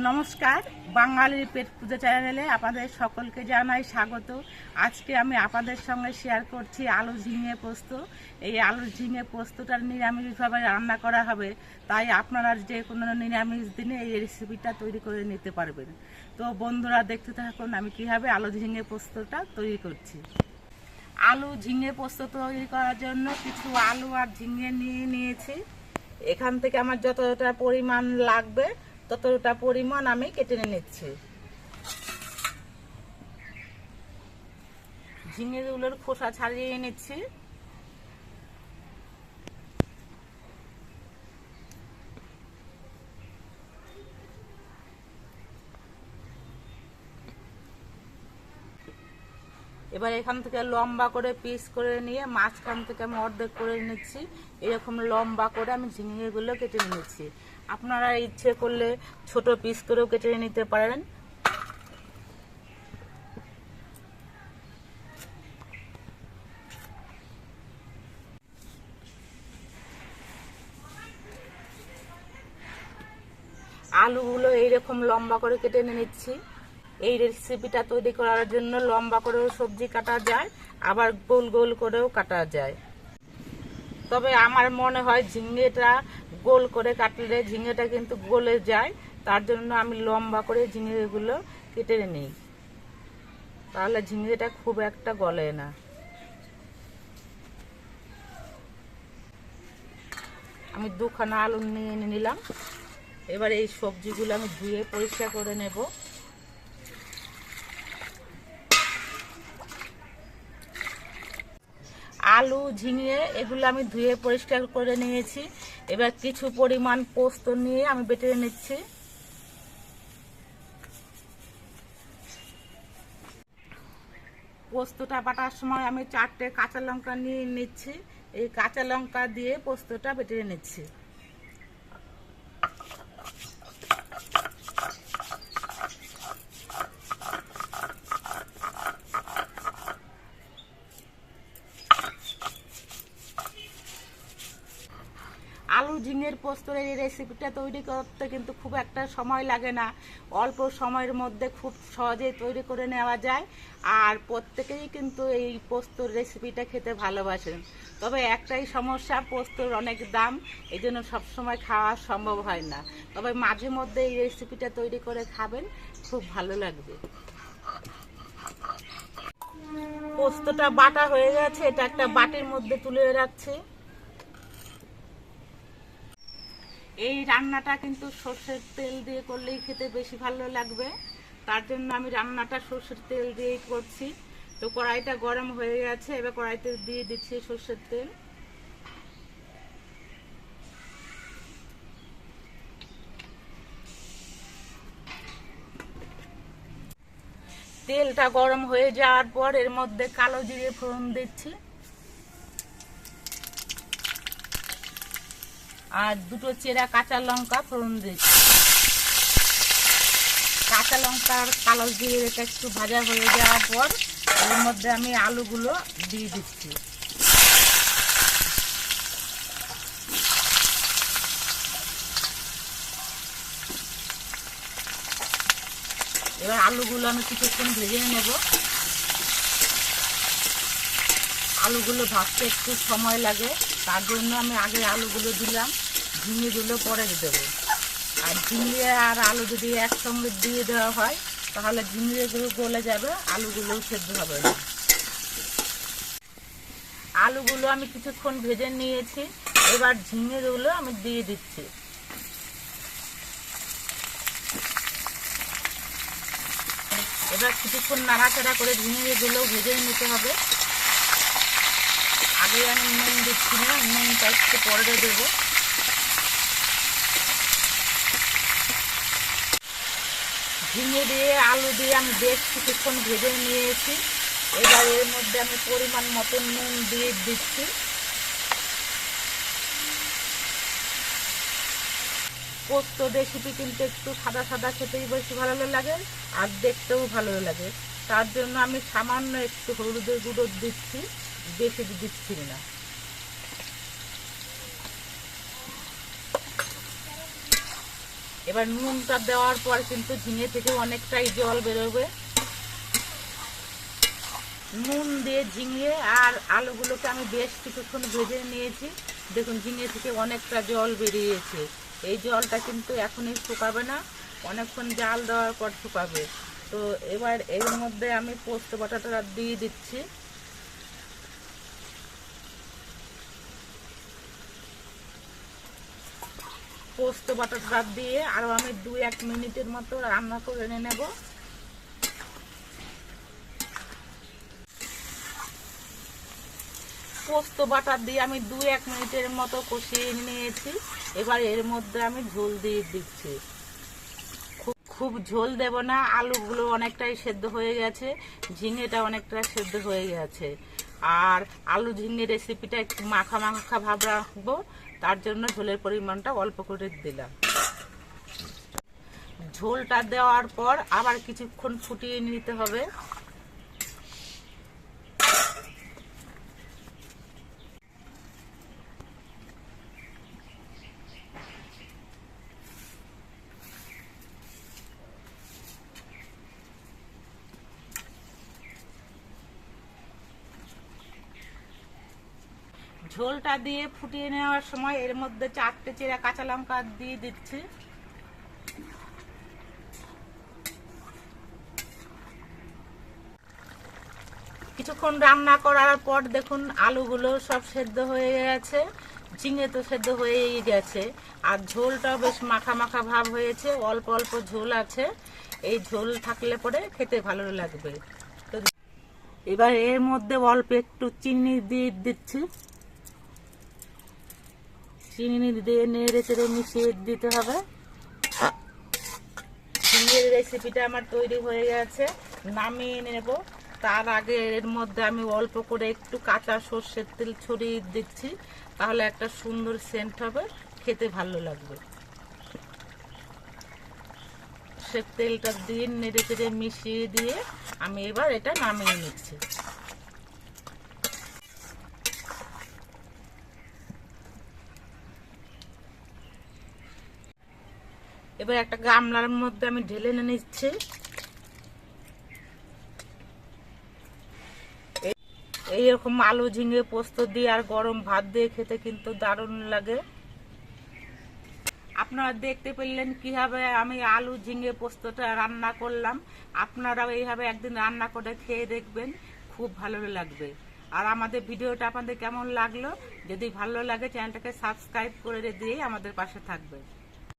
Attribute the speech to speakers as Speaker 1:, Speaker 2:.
Speaker 1: নমস্কার বাঙালির পেট পুজো চ্যানেলে আপনাদের সকলকে জানাই স্বাগত। আজকে আমি আপনাদের সঙ্গে শেয়ার করছি আলু ঝিঙে পোস্ত। এই আলু ঝিঙে পোস্তটা নিরামিষভাবে রান্না করা হবে। তাই আপনারা যে কোনো নিরামিষ দিনে এই রেসিপিটা তৈরি করে নিতে পারবেন। তো বন্ধুরা, দেখতে থাকুন আমি কীভাবে আলু ঝিঙে পোস্তটা তৈরি করছি। আলু ঝিঙে পোস্ত তৈরি করার জন্য কিছু আলু আর ঝিঙে নিয়ে নিয়েছি। এখান থেকে আমার যতটা পরিমাণ লাগবে ততটা পরিমাণ আমি কেটে নিচ্ছি। ঝিঙেগুলোর খোসা ছাড়িয়ে নিচ্ছি। এবার এখান থেকে লম্বা করে পিস করে নিয়ে মাঝখান থেকে আমি অর্ধেক করে নিচ্ছি। এরকম লম্বা করে আমি ঝিঙেগুলো কেটে নিচ্ছি। আপনারা ইচ্ছে করলে ছোট পিস করেও কেটে নিতে পারেন। আলুগুলো এইরকম লম্বা করে কেটে নিয়ে নিচ্ছি। এই রেসিপিটা তৈরি করার জন্য লম্বা করেও সবজি কাটা যায়, আবার গোল গোল করেও কাটা যায়। তবে আমার মনে হয় ঝিঙেটা গোল করে কাটলে ঝিঙেটা কিন্তু গলে যায়। তার জন্য আমি লম্বা করে ঝিঙেগুলো কেটে নিই। তাহলে ঝিঙেটা খুব একটা গলে না। আমি দুখানা আলু নিয়ে এনে নিলাম। এবার এই সবজিগুলো আমি ধুয়ে পরিষ্কার করে নেব। আলু, ঝিঙে, এগুলো আমি ধুয়ে পরিষ্কার করে নিয়েছি। এবার কিছু পরিমাণ পোস্ত নিয়ে আমি বেটে নিচ্ছি। পোস্তটা বাটার সময় আমি চারটে কাঁচা লঙ্কা নিয়ে নিচ্ছি। এই কাঁচা লঙ্কা দিয়ে পোস্তটা বেটে নিচ্ছি আলু ঝিঙের পোস্তর এই রেসিপিটা তৈরি করতে কিন্তু খুব একটা সময় লাগে না। অল্প সময়ের মধ্যে খুব সহজেই তৈরি করে নেওয়া যায়। আর প্রত্যেকেই কিন্তু এই পোস্তর রেসিপিটা খেতে ভালোবাসেন। তবে একটাই সমস্যা, পোস্তর অনেক দাম এই জন্য সবসময় খাওয়া সম্ভব হয় না। তবে মাঝে মধ্যে এই রেসিপিটা তৈরি করে খাবেন, খুব ভালো লাগবে। পোস্তটা বাটা হয়ে গেছে, এটা একটা বাটির মধ্যে তুলে রাখছি। এই রান্নাটা কিন্তু সর্ষের তেল দিয়ে করলেই খেতে বেশি ভালো লাগবে। তার জন্য আমি রান্নাটা সর্ষের তেল দিয়েই করছি। তো কড়াইটা গরম হয়ে গেছে, এবার কড়াইতে দিয়ে দিচ্ছি সর্ষের তেল। তেলটা গরম হয়ে যাওয়ার পর এর মধ্যে কালো জিরে ফোড়ন দিচ্ছি। আর দুটো চেরা কাঁচা লঙ্কা ফোড়ন দিচ্ছি। কাঁচা লঙ্কার কালো দিয়ে এটা একটু ভাজা হয়ে যাওয়ার পর এর মধ্যে আমি আলুগুলো দিয়ে দিচ্ছি। এবার আলুগুলো আমি কিছুক্ষণ ভেজে নেব। আলুগুলো ভাজতে একটু সময় লাগে, তার জন্য আমি আগে আলুগুলো দিলাম। ঝিঙেগুলো পরে দেবো আর ঝিঙে আর আলু যদি একসঙ্গে দিয়ে দেওয়া হয়, তাহলে ঝিঙেগুলো গলে যাবে, আলুগুলোও সেদ্ধ হবে না। আলুগুলো আমি কিছুক্ষণ ভেজে নিয়েছি, এবার ঝিঙেগুলো আমি দিয়ে দিচ্ছি। এবার কিছুক্ষণ নাড়াচাড়া করে ঝিঙেগুলো ভেজে নিতে হবে। আগে আমি নুন দিচ্ছি না, নুনটা একটু পরে দেবো। ঝিঙে দিয়ে, আলু দিয়ে আমি বেশ কিছুক্ষণ ভেজে নিয়েছি। এবার এর মধ্যে আমি পরিমাণ মতো নুন দিয়ে দিচ্ছি। পোস্ত রেসিপি কিন্তু একটু সাদা সাদা খেতেই বেশি ভালো লাগে আর দেখতেও ভালো লাগে। তার জন্য আমি সামান্য একটু হলুদের গুঁড়ো দিচ্ছি, বেশি দিচ্ছি না। এবার নুনটা দেওয়ার পর কিন্তু ঝিঙে থেকে অনেকটাই জল বেরোবে। নুন দিয়ে ঝিঙে আর আলুগুলোকে আমি বেশ কিছুক্ষণ ভেজে নিয়েছি। দেখুন, ঝিঙে থেকে অনেকটা জল বেরিয়েছে। এই জলটা কিন্তু এখনই শুকাবে না, অনেকক্ষণ জাল দেওয়ার পর শুকাবে। তো এবার এর মধ্যে আমি পোস্ত বাটাটা দিয়ে দিচ্ছি। পোস্ত বাটাটা দিয়ে আরও আমি দু এক মিনিটের মতো রান্না করে নেব। পোস্ত বাটা দিয়ে আমি দু এক মিনিটের মতো কষিয়ে নিয়েছি। এবার এর মধ্যে আমি ঝোল দিয়ে দিচ্ছি। খুব খুব ঝোল দেব না, আলুগুলো অনেকটাই সেদ্ধ হয়ে গেছে, ঝিঙেটা অনেকটা সেদ্ধ হয়ে গেছে। আর আলু ঝিঙে রেসিপিটা একটু মাখা মাখা ভাব রাখব। তার জন্য ঝোলের পরিমাণটা অল্প করে দিলাম। ঝোলটা দেওয়ার পর আবার কিছুক্ষণ ফুটিয়ে নিতে হবে। ঝোলটা দিয়ে ফুটিয়ে নেওয়ার সময় এর মধ্যে চারটে চেরা কাঁচা লঙ্কা দিয়ে দিচ্ছি। কিছুক্ষণ রান্না করার পর দেখুন আলুগুলো সব সেদ্ধ হয়ে গেছে, ঝিঙে তো সেদ্ধ হয়েই গেছে। আর ঝোলটাও বেশ মাখা মাখা ভাব হয়েছে, অল্প অল্প ঝোল আছে। এই ঝোল থাকলে পরে খেতে ভালো লাগবে। এবার এর মধ্যে অল্প একটু চিনি দিয়ে দিচ্ছি। চিনি দিয়ে নেড়ে চেড়ে মিশিয়ে দিতে হবে। চিংড়ির রেসিপিটা আমার তৈরি হয়ে গেছে, নামিয়ে নেব। তার আগে এর মধ্যে আমি অল্প করে একটু কাঁচা সর্ষের তেল ছড়িয়ে দিচ্ছি, তাহলে একটা সুন্দর সেন্ট হবে, খেতে ভালো লাগবে। সে তেলটা দিয়ে নেড়ে চেড়ে মিশিয়ে দিয়ে আমি এবার এটা নামিয়ে নিচ্ছি। এবার একটা গামলার মধ্যে আমি ঢেলে নিয়ে নিচ্ছি। এই- এইরকম আলু ঝিঙে পোস্ত দিয়ে আর গরম ভাত দিয়ে খেতে কিন্তু দারুণ লাগে। আপনারা দেখতে পেলেন কীভাবে আমি আলু ঝিঙে পোস্তটা রান্না করলাম। আপনারাও এইভাবে একদিন রান্না করে খেয়ে দেখবেন, খুব ভালো লাগবে। আর আমাদের ভিডিওটা আপনাদের কেমন লাগল? যদি ভালো লাগে, চ্যানেলটাকে সাবস্ক্রাইব করে দিয়ে আমাদের পাশে থাকবে